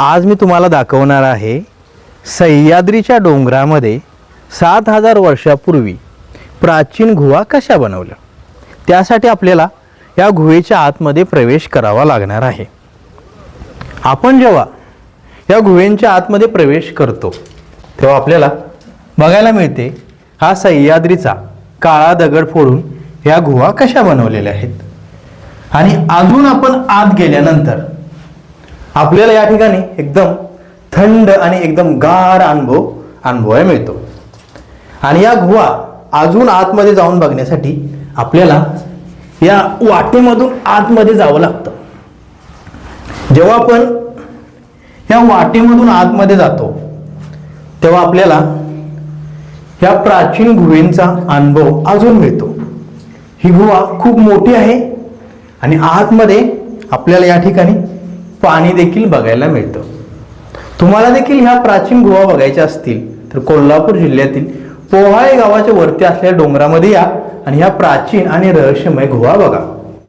आज मी तुम्हाला दाखवणार आहे सह्याद्रीच्या डोंगरामध्ये सात हजार वर्षापूर्वी प्राचीन गुहा कशा बनवल्या? त्यासाठी आपल्याला या गुहेच्या आतमध्ये प्रवेश करावा लागणार आहे. आपण जेव्हा या गुहेंच्या आतमध्ये प्रवेश करतो तेव्हा आपल्याला बघायला मिळते हा सह्याद्रीचा काळा दगड फोडून या गुहा कशा बनवलेल्या आहेत. आणि अजून आपण आत गेल्यानंतर आपल्याला या ठिकाणी एकदम थंड आणि एकदम गार अनुभव अनुभवायला मिळतो. आणि या गुहा अजून आतमध्ये जाऊन बघण्यासाठी आपल्याला या वाटेमधून आतमध्ये जावं लागतं. जेव्हा आपण या वाटेमधून आतमध्ये जातो तेव्हा आपल्याला या प्राचीन गुहेंचा अनुभव अजून मिळतो. ही गुहा खूप मोठी आहे आणि आतमध्ये आपल्याला या ठिकाणी पाणी देखील बघायला मिळतं. तुम्हाला देखील ह्या प्राचीन गुहा बघायच्या असतील तर कोल्हापूर जिल्ह्यातील पोहाळे गावाच्या वरती असलेल्या डोंगरामध्ये या आणि ह्या प्राचीन आणि रहस्यमय गुहा बघा.